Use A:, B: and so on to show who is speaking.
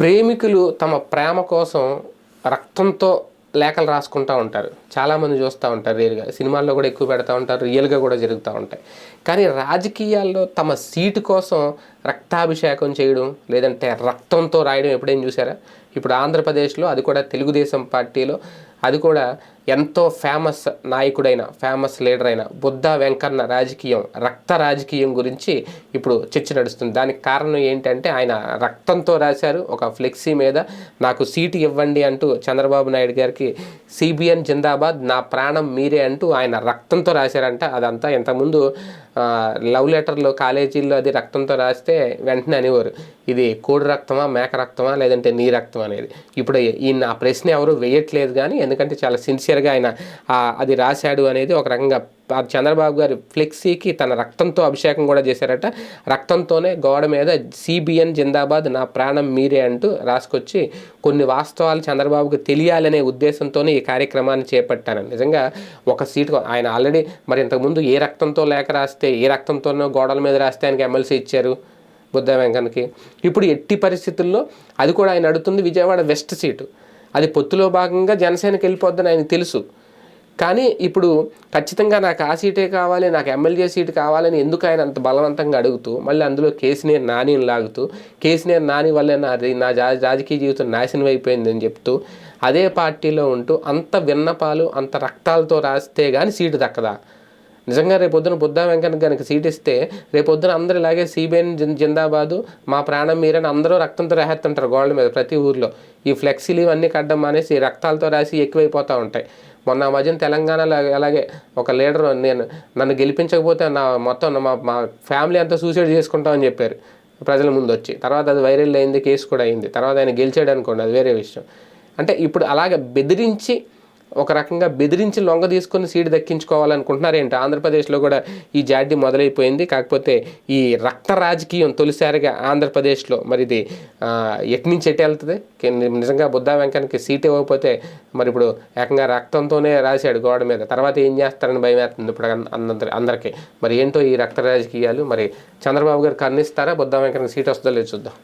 A: ప్రేమికులు తమ ప్రేమ కోసం రక్తంతో లేఖలు రాసుకుంటూ ఉంటారు. చాలామంది చూస్తూ ఉంటారు రియల్గా. సినిమాల్లో కూడా ఎక్కువ పెడతా ఉంటారు రియల్గా కూడా జరుగుతూ ఉంటాయి. కానీ రాజకీయాల్లో తమ సీటు కోసం రక్తాభిషేకం చేయడం లేదంటే రక్తంతో రాయడం ఎప్పుడైనా చూసారా? ఇప్పుడు ఆంధ్రప్రదేశ్లో అది కూడా తెలుగుదేశం పార్టీలో అది కూడా ఎంతో ఫేమస్ నాయకుడైన ఫేమస్ లీడర్ అయిన బుద్ధ వెంకన్న రాజకీయం రక్త రాజకీయం గురించి ఇప్పుడు చర్చ నడుస్తుంది. దానికి కారణం ఏంటంటే ఆయన రక్తంతో రాశారు. ఒక ఫ్లెక్సీ మీద నాకు సీటు ఇవ్వండి అంటూ చంద్రబాబు నాయుడు గారికి సిబిఎన్ జిందాబాద్ నా ప్రాణం మీరే అంటూ ఆయన రక్తంతో రాశారంట. అదంతా ఇంతకుముందు లవ్ లెటర్లో కాలేజీల్లో అది రక్తంతో రాస్తే వెంటనే అనేవారు. ఇది కోడి రక్తమా మేక రక్తమా లేదంటే నీ రక్తం అనేది. ఇప్పుడు ఈయన ఆ ప్రశ్న ఎవరు వేయట్లేదు కానీ ఎందుకంటే చాలా సిన్సియర్ సిన్సియర్గా ఆయన అది రాశాడు అనేది ఒక రకంగా చంద్రబాబు గారి ఫ్లెక్సీకి తన రక్తంతో అభిషేకం కూడా చేశారట. రక్తంతోనే గోడ మీద సిబిఎన్ జిందాబాద్ నా ప్రాణం మీరే అంటూ రాసుకొచ్చి కొన్ని వాస్తవాలు చంద్రబాబుకు తెలియాలనే ఉద్దేశంతోనే ఈ కార్యక్రమాన్ని చేపట్టాను నిజంగా ఒక సీటు ఆయన ఆల్రెడీ మరి ఇంతకుముందు ఏ రక్తంతో లేఖ రాస్తే ఏ రక్తంతోనో గోడల మీద రాస్తే ఆయనకి ఎమ్మెల్సీ ఇచ్చారు బుద్ధ వెంకన్కి. ఇప్పుడు ఎట్టి పరిస్థితుల్లో అది కూడా ఆయన అడుగుతుంది విజయవాడ వెస్ట్ సీటు. అది పొత్తులో భాగంగా జనసేనకి వెళ్ళిపోద్దని ఆయనకు తెలుసు. కానీ ఇప్పుడు ఖచ్చితంగా నాకు ఆ సీటే కావాలి నాకు ఎమ్మెల్యే సీటు కావాలని ఎందుకు ఆయన అంత బలవంతంగా అడుగుతూ మళ్ళీ అందులో కేసీనేర్ నానిని లాగుతూ కేసీనేర్ నాని వల్లే నా నా జా- రాజకీయ జీవితం నాశనం అయిపోయిందని చెప్తూ అదే పార్టీలో ఉంటూ అంత విన్నపాలు అంత రక్తాలతో రాస్తే కానీ సీటు దక్కదా? నిజంగా రేపొద్దున బుద్ధా వెంకన్న కనుక సీట్ ఇస్తే రేపొద్దున అందరూ ఇలాగే సిబిఎన్ జిందాబాదు మా ప్రాణం మీరని అందరూ రక్తంతో రాహేస్తుంటారు గోడల మీద ప్రతి ఊర్లో. ఈ ఫ్లెక్సీలు ఇవన్నీ కట్టడం మానేసి రక్తాలతో రాసి ఎక్కువైపోతూ ఉంటాయి. మొన్న మధ్యన తెలంగాణలో అలాగే ఒక లీడర్ నేను నన్ను గెలిపించకపోతే నా మొత్తం మా మా ఫ్యామిలీ అంతా సూసైడ్ చేసుకుంటామని చెప్పారు. ప్రజల ముందు వచ్చి తర్వాత అది వైరల్ అయింది కేసు కూడా అయింది. తర్వాత ఆయన గెలిచాడు అనుకోండి అది వేరే విషయం. అంటే ఇప్పుడు అలాగే బెదిరించి ఒక రకంగా బెదిరించి లొంగ తీసుకొని సీటు దక్కించుకోవాలనుకుంటున్నారేంటి? ఆంధ్రప్రదేశ్లో కూడా ఈ జాడ్డి మొదలైపోయింది. కాకపోతే ఈ రక్త రాజకీయం తొలిసారిగా ఆంధ్రప్రదేశ్లో మరి ఇది ఎట్నుంచి ఎటు నుంచి వెళ్తుంది? నిజంగా బుద్ధా వెంకన్నకి సీట్ ఇవ్వకపోతే మరి ఇప్పుడు ఏకంగా రక్తంతోనే రాశాడు గోడ మీద. తర్వాత ఏం చేస్తారని భయం వేస్తుంది ఇప్పుడు అందరి అందరికీ. మరి ఏంటో ఈ రక్త రాజకీయాలు? మరి చంద్రబాబు గారు కన్నిస్తారా బుద్ధా వెంకన్నకి సీట్ వస్తుందో లేదు చూద్దాం.